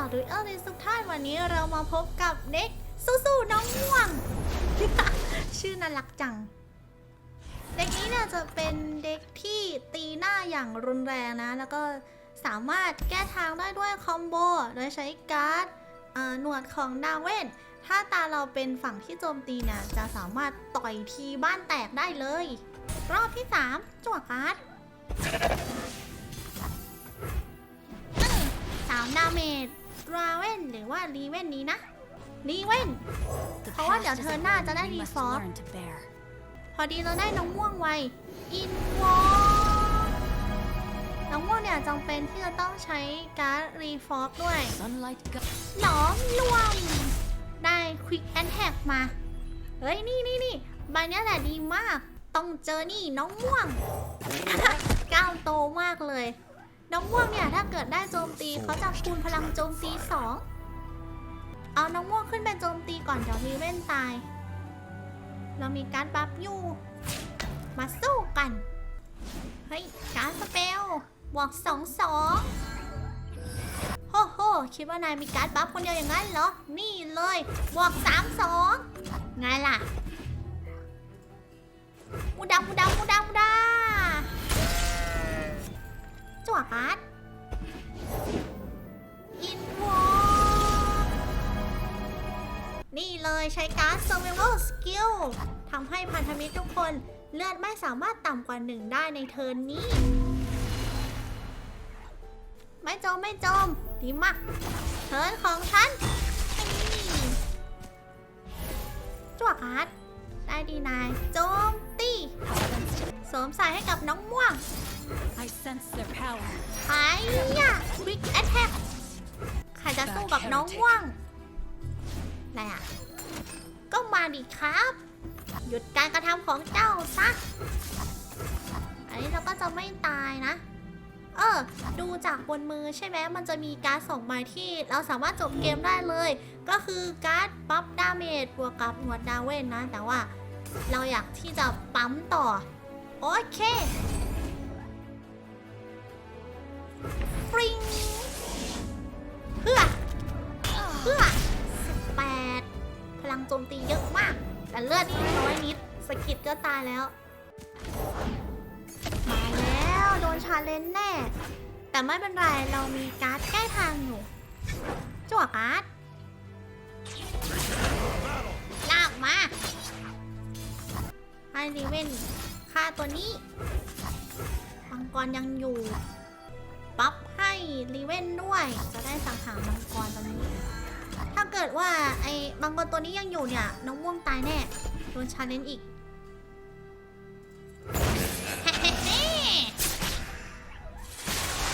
าดุยเอลลิสุกท่านวันนี้เรามาพบกับเด็กสู้ๆน้องม่วง ชื่อน่ารักจัง เด็กนี้เนี่ยจะเป็นเด็กที่ตีหน้าอย่างรุนแรงนะ แล้วก็สามารถแก้ทางได้ด้วยคอมโบ โดยใช้การ์ดหนวดของดาวเวนถ้าตาเราเป็นฝั่งที่โจมตีเนี่ยจะสามารถต่อยทีบ้านแตกได้เลย รอบที่ 3จั่วการ์ดสามดาเมจ ราเวนหรือว่ารีเวนนี้นะรีเวนเพราะว่าเดี๋ยวเธอหน้าจะได้รีฟอร์พอดีเราได้น้องม่วงไวอินวอน้องม่วงเนี่ยจำเป็นที่จะต้องใช้การรีฟอร์ด้วยหนอมรวม ได้ควิกแอนแท็กมา เฮ้ย นี่นี่นี่ใบเนี้ยแหละดีมาก ต้องเจอนี่น้องม่วง ก้าวโตมากเลย น้องม่วงเนี่ยถ้าเกิดได้โจมตีเขาจะคูณพลังโจมตีสองเอาน้องม่วงขึ้นไปโจมตีก่อนเดี๋ยวรีเว่นตาย เรามีการดบัฟอยู่ มาสู้กัน เฮ้ยการสเปลบวกสองสองโฮโหคิดว่านายมีการ์ดบัฟคนเดียวอย่างนั้นเหรอ นี่เลยบวกสามสองไงล่ะมูดามูดามูดามูดา จั่วการ์ดอินวอนี่เลยใช้การ์ด survival skill ทำให้พันธมิตรทุกคนเลือดไม่สามารถต่ำกว่าหนึ่งได้ในเทิร์นนี้ ไม่จมไม่จม ดีมาก เทิร์นของฉันจั่วการ์ดได้ดีนายโจมตี สวมใส่ให้กับน้องม่วง I sense their power. ไปยะวิกแอทแทกใครจะสู้กับน้องม่วงอะไรอะ ก็มาดิครับ หยุดการกระทำของเจ้าซะ อันนี้เราก็จะไม่ตายนะ เออ ดูจากบนมือใช่ไหม มันจะมีการ์ดสองใบที่เราสามารถจบเกมได้เลย ก็คือการ์ดปั๊บดาเมจบวกกับหนวดดาวเวนนะ แต่ว่าเราอยากที่จะปั๊มต่อ โอเคฟริงเพื่อเพื่อแปดพลังโจมตีเยอะมาก แต่เลือดนี่น้อยนิด สกิดก็ตายแล้ว มาแล้ว โดนชาเลนแน่ แต่ไม่เป็นไร เรามีการ์ดแก้ทางอยู่จั่วการ์ดลากมาให้รีเวน ฆ่าตัวนี้มังกรยังอยู่ปั๊บให้รีเวนด้วย จะได้สังหารมังกรตัวนี้ ถ้าเกิดว่าไอ้มังกรตัวนี้ยังอยู่เนี่ย น้องม่วงตายแน่โดนชาเลนจ์อีก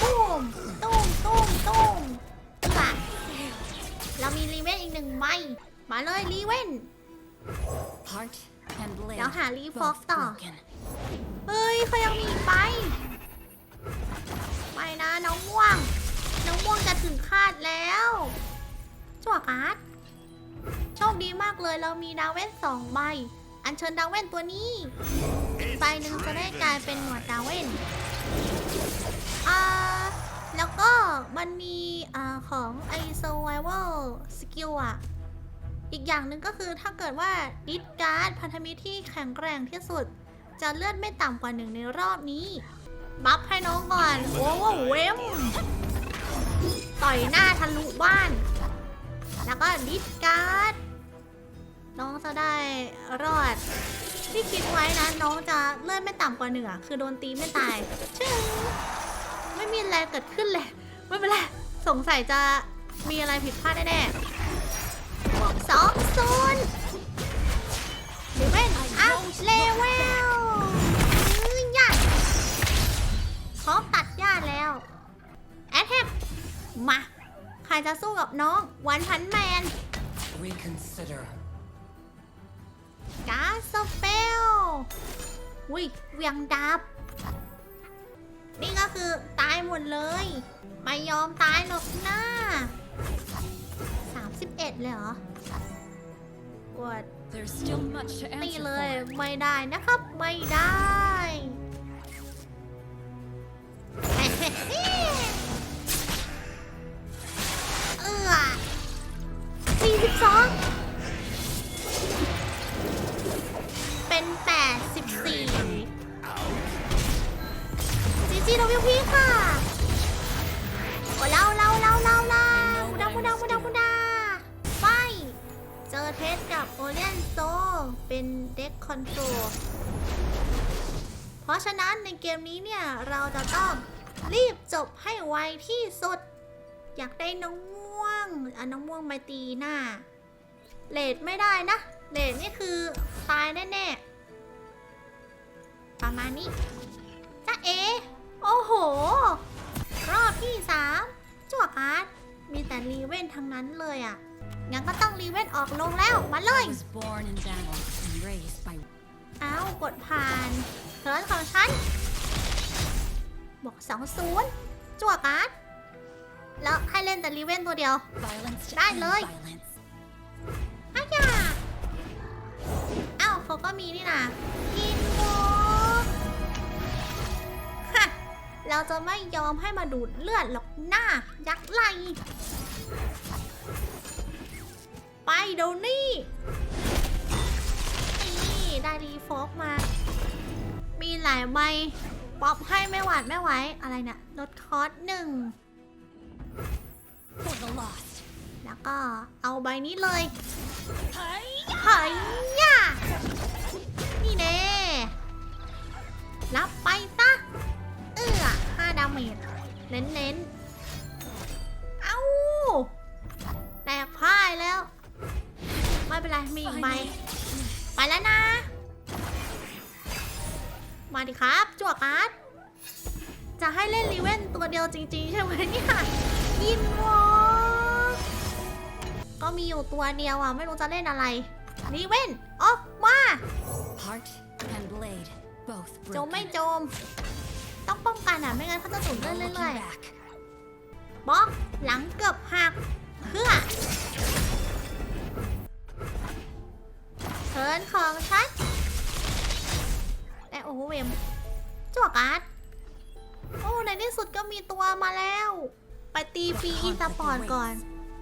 ตุ้มตุ้มตุ้มตุ้มค่ะเรามีรีเวนอีกหนึ่งใบมาเลยรีเวน Heart. เดี๋ยวหารีฟอก both ต่อ broken. เฮ้ยเขายังมีอีกใบไปนะน้องม่วง น้องม่วงจะถึงคาดแล้วจั่วการ์ดโชคดีมากเลยเรามีดาวเว่นสองใบ อัญเชิญดาวเว่นตัวนี้ใบหนึ่งจะได้กลายเป็นหนวดดาวเว่นอ่าแล้วก็มันมีอ่าของไอ survival skill อะ อีกอย่างหนึ่งก็คือถ้าเกิดว่าดิสการ์ดพันธมิตรที่แข็งแกร่งที่สุด จะเลือดไม่ต่ำกว่าหนึ่งในรอบนี้ บัฟให้น้องก่อน โอ้โหเวมต่อยหน้าทะลุบ้าน แล้วก็ดิสการ์ดน้องจะได้รอด ที่คิดไว้นะน้องจะเลือดไม่ต่ำกว่าหนึ่งอะคือโดนตีไม่ตายชึ้งไม่มีอะไรเกิดขึ้นเลย ไม่เป็นไร สงสัยจะมีอะไรผิดพลาดแน่ๆ สองศูนย์หรือเป็นอัพเลเวลอื้อยัดพร้อมตัดหญ้าแล้ว แอทแทกมา ใครจะสู้กับน้องวันพันแมน Reconsider. กาสเปลวิเวียงดาบนี่ก็คือตายหมดเลย ไม่ยอมตายหรอกนะ 31เลยเหรอกด There's still much to นี่ answer เลย for. ไม่ได้นะครับ ไม่ได้ เป็นเด็กคอนโทรลเพราะฉะนั้นในเกมนี้เนี่ย เราจะต้องรีบจบให้ไวที่สุด อยากได้น้องม่วงเอาน้องม่วงมาตีหน้าเลดไม่ได้นะเลดนี่คือตายแน่ๆ ประมาณนี้จ้าเอ โอ้โห รอบที่สามจั่วการ์ดมีแต่รีเวนทั้งนั้นเลยอะ่ะ งั้นก็ต้องรีเวนออกลงแล้ว มาเลย I was born in battle and raised by เอากดผ่านเทิร์นของฉัน บอกสองศูนย์จั่วการ์ดแล้วให้เล่นแต่รีเวนตัวเดียว violence to ได้ end เลย violence. อ้ายาเอ้าเขาก็มีนี่นะกินโมฮะเราจะไม่ยอมให้มาดูดเลือดหรอกหน้ายักษ์ไหล ไปเดี๋ยวนี้นี่ได้รีโฟกมา มีหลายใบป๊อปให้ไม่หวาดไม่ไหว อะไรเนี่ยลดคอร์สหนึ่ง For the lost. แล้วก็เอาใบนี้เลย Hi! เฮ้ยย่านี่เน่รับไปซะเอื้อห้าดาเมจเน้นเน้นๆเอ้าแตกพ่ายแล้ว ไม่เป็นไร มีอีกใบไปแล้วนะ มาดิครับจั่วการ์ดจะให้เล่นรีเวนตัวเดียวจริง ๆ ใช่ไหมเนี่ยยินวอก็มีอยู่ตัวเดียวอะ ไม่รู้จะเล่นอะไรรีเวนออกมา Heart and blade, both โจม broken. ไม่โจม ต้องป้องกันอะ ไม่งั้นเขาจะสูญเลือด No เรื่ looking อย back. ๆบล็อกหลังเกือบหักเพื่อ เทิร์นของฉันและโอ้โหเวมจั่วการ์ดโอ้ในที่สุดก็มีตัวมาแล้ว ไปตีฟรีอีสปอร์ตก่อน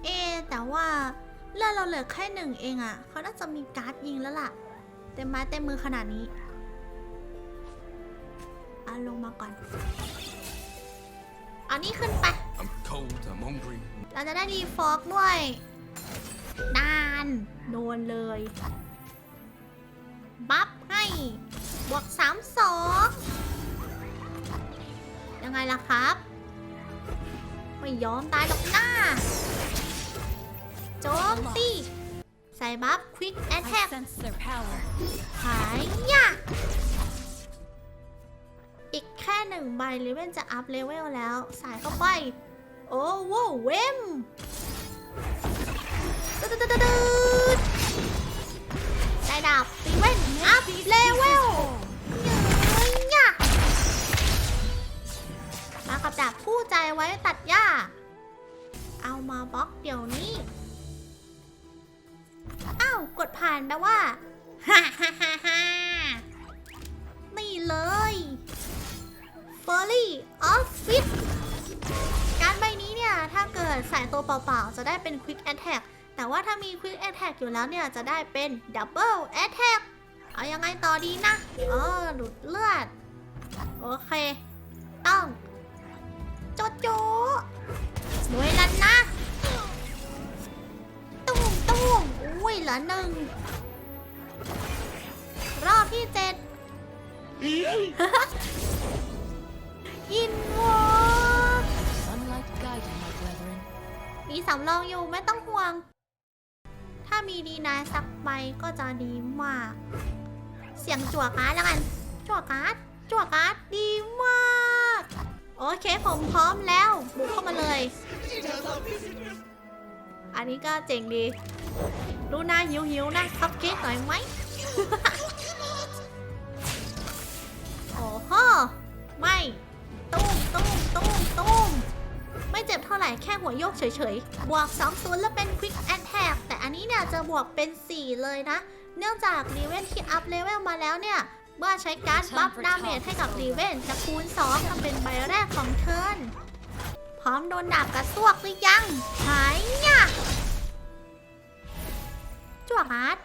เอะแต่ว่าเลือดเราเหลือแค่หนึ่งเองอะ่ะ เขาน่าจะมีการ์ดยิงแล้วล่ะ เต็มไม้เต็มมือขนาดนี้เอาลงมาก่อน เอานี่ขึ้นไป I'm cold, I'm hungry. เราจะได้ดีฟอกด้วย นาน โดนเลย บัฟให้ บวกสามสองยังไงล่ะครับ ไม่ยอมตายหรอกหน้า โจมตีใส่บัฟควิกแอทแท็กหายยะอีกแค่หนึ่งใบเลเวลจะอัพเลเวลแล้วใส่เข้าไป โอ้โหเวมตึ๊ดตึ๊ดตึ๊ด ตึ๊ดได้ดาบตีเว้นอัพเลเวลเย้ยยะมากับดาบคู่ใจไว้ตัดหญ้า เอามาบล็อกเดี๋ยวนี้ อ้าว กดผ่านแปลว่าฮ่าฮ่าฮ่าฮ่านี่เลย f u r r y Office การใบนี้เนี่ย ถ้าเกิดใส่ตัวเปล่าๆ จะได้เป็น Quick Attack แต่ว่าถ้ามี Quick Attack อยู่แล้วเนี่ยจะได้เป็น Double Attack เอายังไงต่อดีนะอ๋อดูดเลือด โอเค ต้องโจโจหน่วยลันนะตุ้มตุ้มอุ้ยเหลือหนึ่ง รอบที่เจ็ดยินวอ Sunlight guide you, my brethren. มีสำรองอยู่ไม่ต้องห่วง ถ้ามีดีนายสักใบก็จะดีมาก เสียงจั่วการ์ดแล้วกัน จั่วการ์ด จั่วการ์ดดีมาก โอเคผมพร้อมแล้ว บุกเข้ามาเลย อันนี้ก็เจ๋งดีดูหน้าหิวหิวนะคัพเค้กหน่อยไหม โอ้โหไม่ ตุ้มตุ้มตุ้มตุ้ม ไม่เจ็บเท่าไหร่แค่หัวโยกเฉยๆ บวก2 0แล้วเป็น Quick Attack แต่อันนี้เนี่ยจะบวกเป็น 4 เลยนะ เนื่องจากรีเวนที่อัพเลเวลมาแล้วเนี่ย เมื่อใช้การ์ดบัฟดาเมจให้กับรีเวนจะคูณ 2ทำเป็นใบแรกของเทิร์นพร้อมโดนดาบกระซวกหรือยัง หายยะการ์ด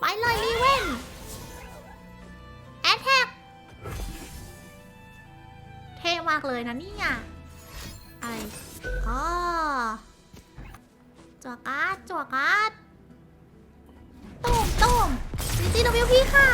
ไปเลยรีเวนแอทแทกเท่มากเลยนะเนี่ย อะไรอ๋อจั่วการ์ดจั่วการ์ดตุ้มตุ้มซีซีดวิวพี่ค่ะ